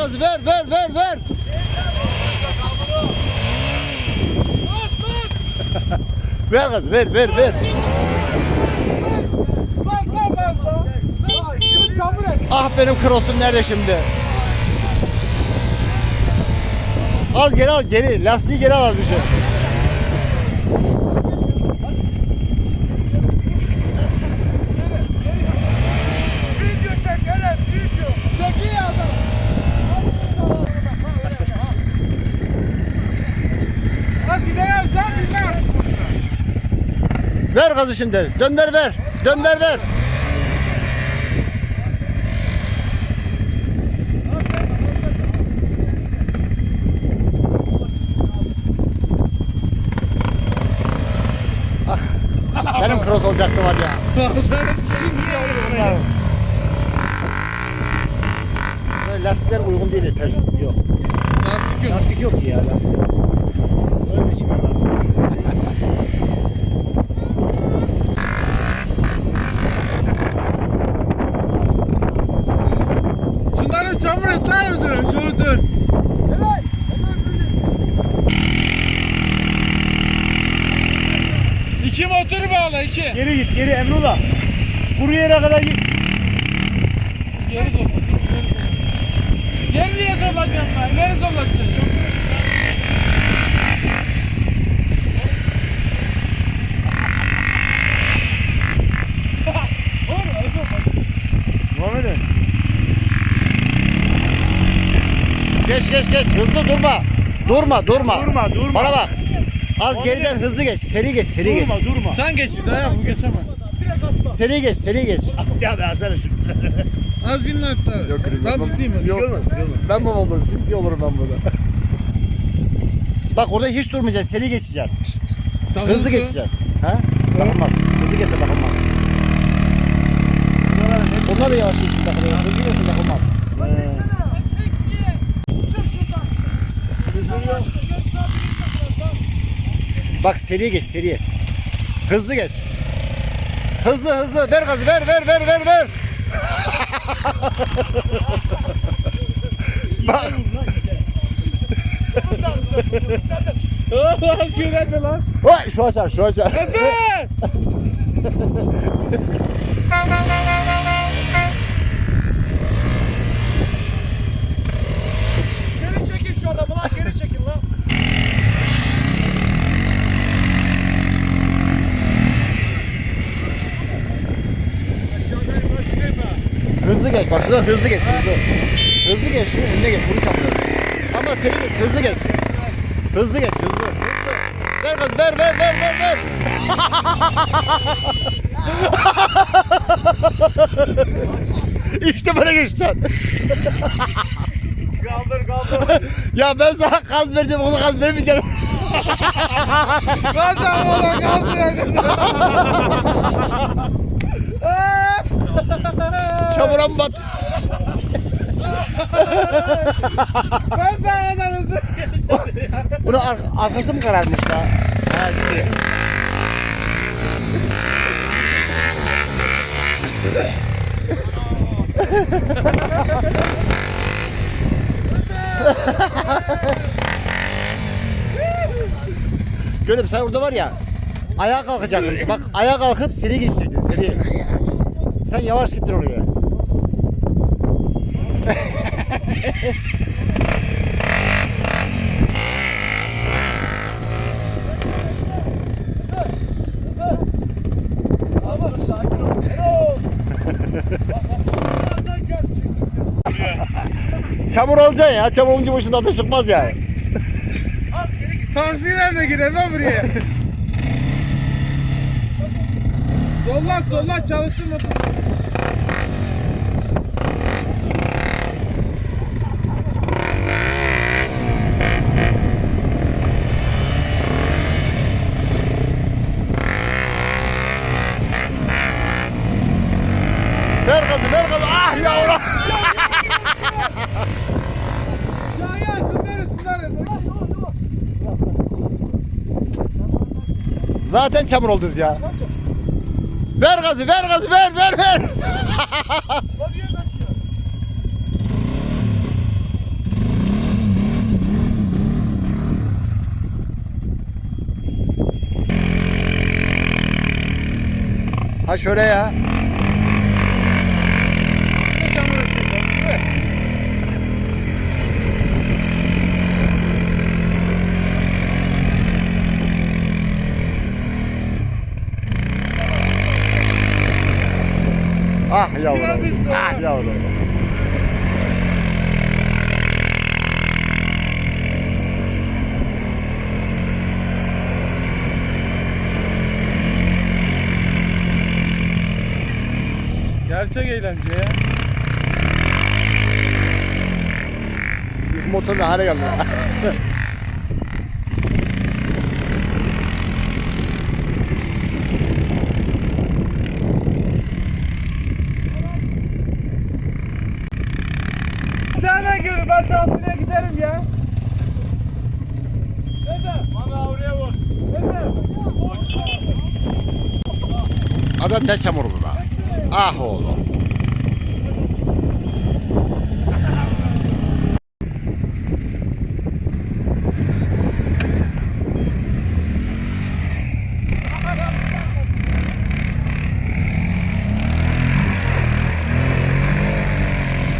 gazı ver ver ver ver. ver gazı ver ver ver. Ah benim cross'um nerede şimdi? Az geri al geri. Lastiği geri al bir şey. Video çek hele video. Çek iyi adam. Hadi ne yapsan bilmez. Gazı şimdi. Dönder ver. Dönder ver. Ah, Benim cross olacaktı var ya. Böyle Lastikler uygun değil. Ter. Yok. Lastik yok. Lastik yok ki ya. Lastik yok. Öyle içime lastik. 2. Geri git geri Emrullah. Kuru yere kadar git. Geri zor. Geri niye zorlanacağım ben? Geri zorlanacağım. Geç geç geç hızlı durma. Durma durma. Durma durma. Bana bak. Az geriden hızlı geç. Seri geç. Seri geç. Durma durma. Sen geç işte ya bu geçemez. Seri geç. Seri geç. Ya ben sana şunu. Az bin hatta. Yok. Ben tutayım mı? Yok. Ben babam olurum. Simsi olurum ben burada. Bak orada hiç durmayacaksın. Seri geçeceksin. Tamam, Hızlı geçeceksin. Ha? Bakılmaz. Hızlı geçse bakılmaz. Onlar da yavaş geçsin bakılıyor. Hızlı geçse bakılmaz. Bak seri geç seri. Hızlı geç. Hızlı hızlı ver gazı ver ver ver ver ver. Bak Az güvenme lan. Vay, şu açar şu açar. Efe! Geri çekin şu adamı lan geri çekin lan. Aşağıdayım lan gideyim ha. Hızlı geç bak şuradan hızlı geç hızlı. Hızlı geç şunu önüne geç bunu çapıyor. Ama seri geç hızlı geç. Hızlı geç hızlı. hızlı. Ver gaz ver ver ver ver ver. işte böyle geçeceksin. Kaldır kaldır. Ya ben sana gaz verdim onu gaz vermeyeceğim. Ben sana ona gaz verdim. Çamura mı bat? ben ondan hızlı Bunun ar- arkası mı kararmış işte. Gönül sen orada var ya ayağa kalkacaktın. Bak ayağa kalkıp seri geçecektin seri. Sen yavaş gittin oraya. Çamur olacaksın ya. Çamur olunca başında ateş çıkmaz yani. Taksiyle de gidemem buraya. sollan sollan çalışsın motor. Ver gazı ver gazı. Ah yavrum. Zaten çamur oldunuz ya. Ver gazı, ver gazı, ver, ver, ver. ha şöyle ya. Gerçek eğlence ya. Motor ne hale geldi. Sana göre ben tatile giderim ya. Evet. Bana oraya vur. Evet. Adam ne çamur bu da. Ah oğlum.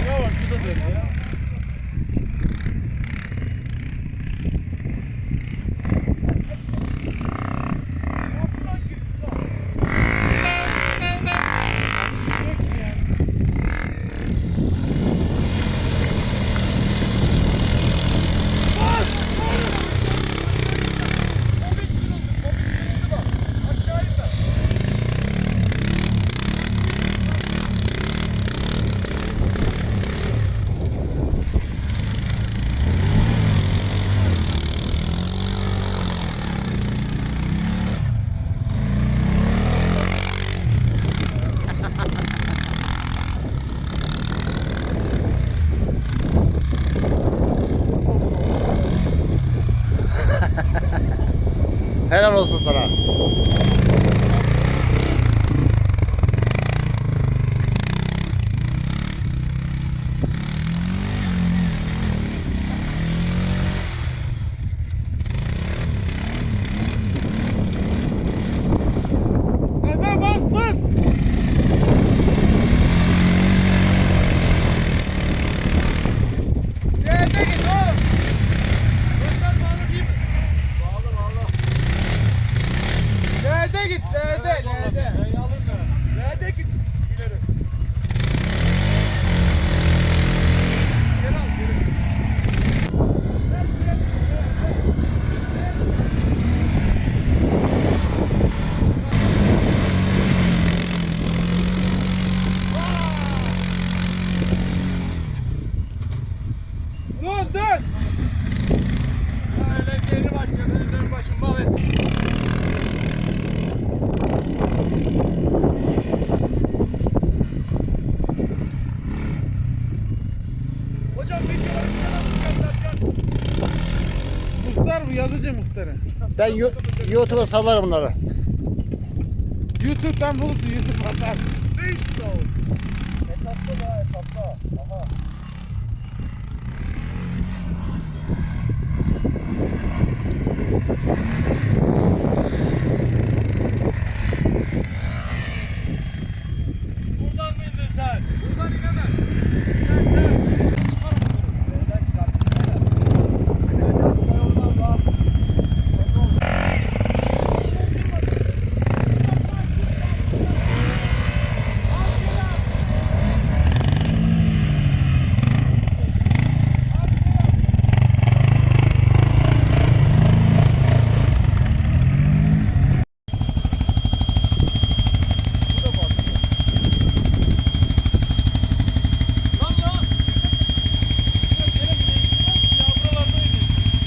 Yavaş şu da dönüyor ya. Helal olsun sana. Efe bas bas. L'de git oğlum. Göster bana bir. Bağlı bağlı. L'de git L'de L'de. L'de git. İleri. Geri al geri. Dur dur. Öyle geri başka benim başım bak. Hocam bir Muhtar bu muhtarı. Ben Yo- YouTube'a sallarım bunları. YouTube'dan bulursun YouTube atar.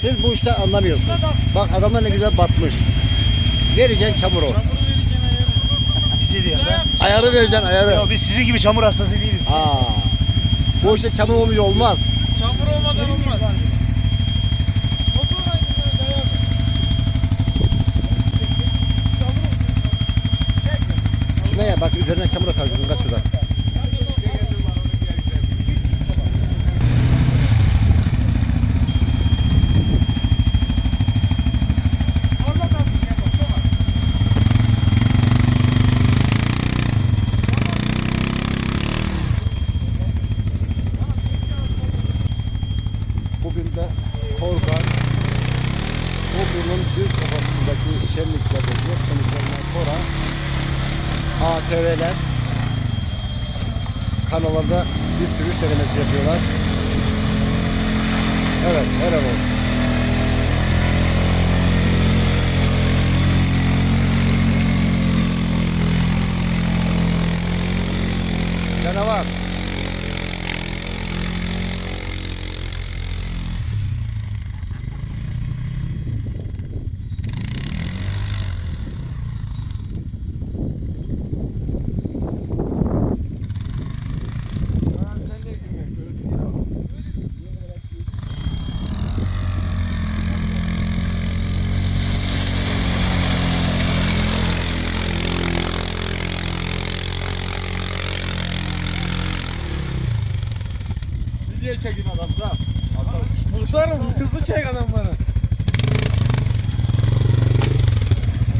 Siz bu işten anlamıyorsunuz. Bak adamlar ne güzel batmış. Vereceksin çamur ol. Bizi diyor ben. Ayarı vereceksin ayarı. Ya biz sizin gibi çamur hastası değiliz. Aa. Bu işte çamur olmuyor olmaz. Çamur olmadan olmaz. Sümeyye bak üzerine çamur atar kızım kaç şuradan. Orada kalmış ya bak çok az. kafasındaki şenlikler oluyor. Şenliklerden sonra ATV'ler kanallarda bir sürüş denemesi yapıyorlar. Evet, helal olsun. Canavar. Sen ne gülmek? Video çekin adamı da. Muhtarım hızlı çek adamları.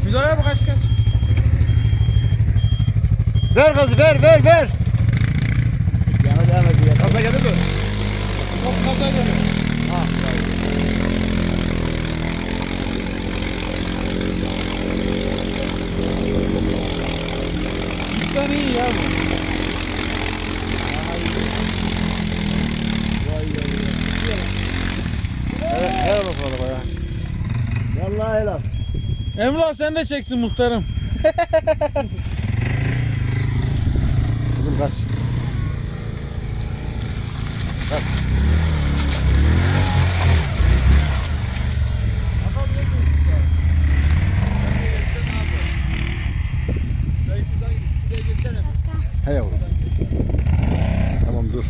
Müdahale bak kaç kaç. Ver gazı ver ver ver. Yana devam ediyor. Kaza geldi mi? Çok kaza geliyor. Ha. Çiftten iyi ya bu. Evet, helal olsun araba ya. Helal. Emrah sen de çeksin muhtarım. Kızım kaç. Kaç. He yavrum. Tamam dur.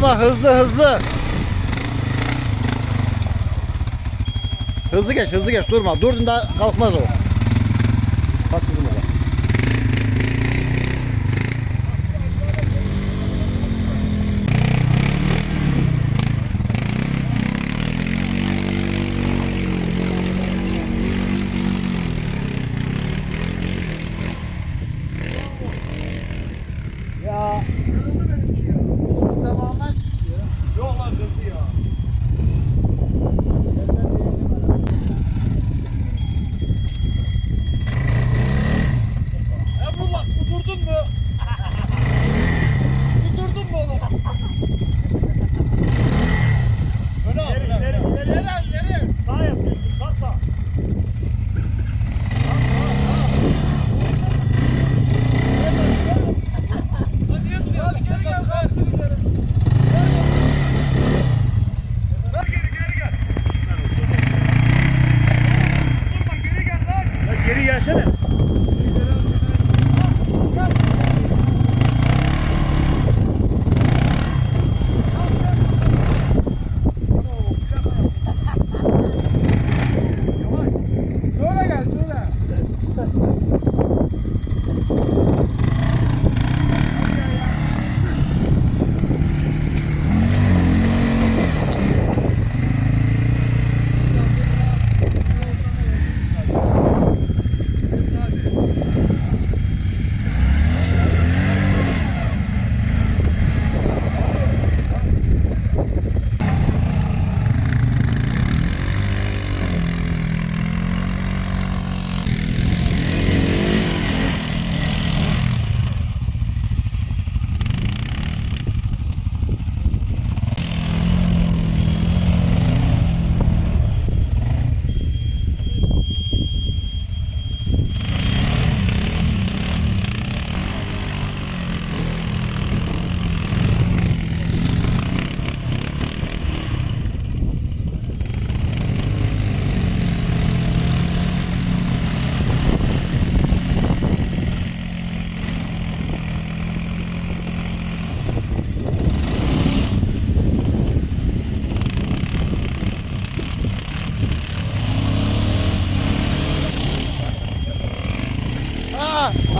Durma hızlı hızlı. Hızlı geç hızlı geç durma. Durdun da kalkmaz o.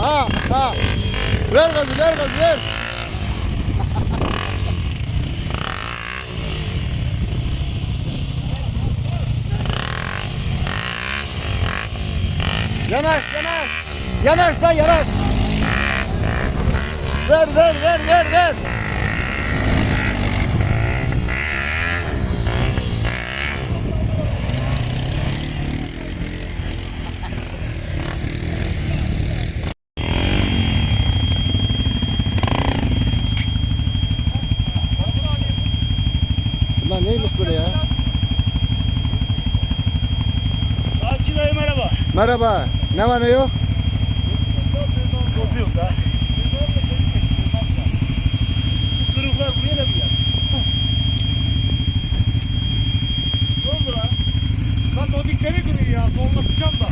Ha, ha. Ver gazı, ver gazı, ver. Yanaş, yanaş. Yanaş lan yanaş. Ver, ver, ver, ver, ver. Merhaba. Ne var ne yok? Yok yok da. Bu kırıklar buraya da bir yer. Ne oldu lan? Lan o dikleri duruyor ya. Zorlatacağım da.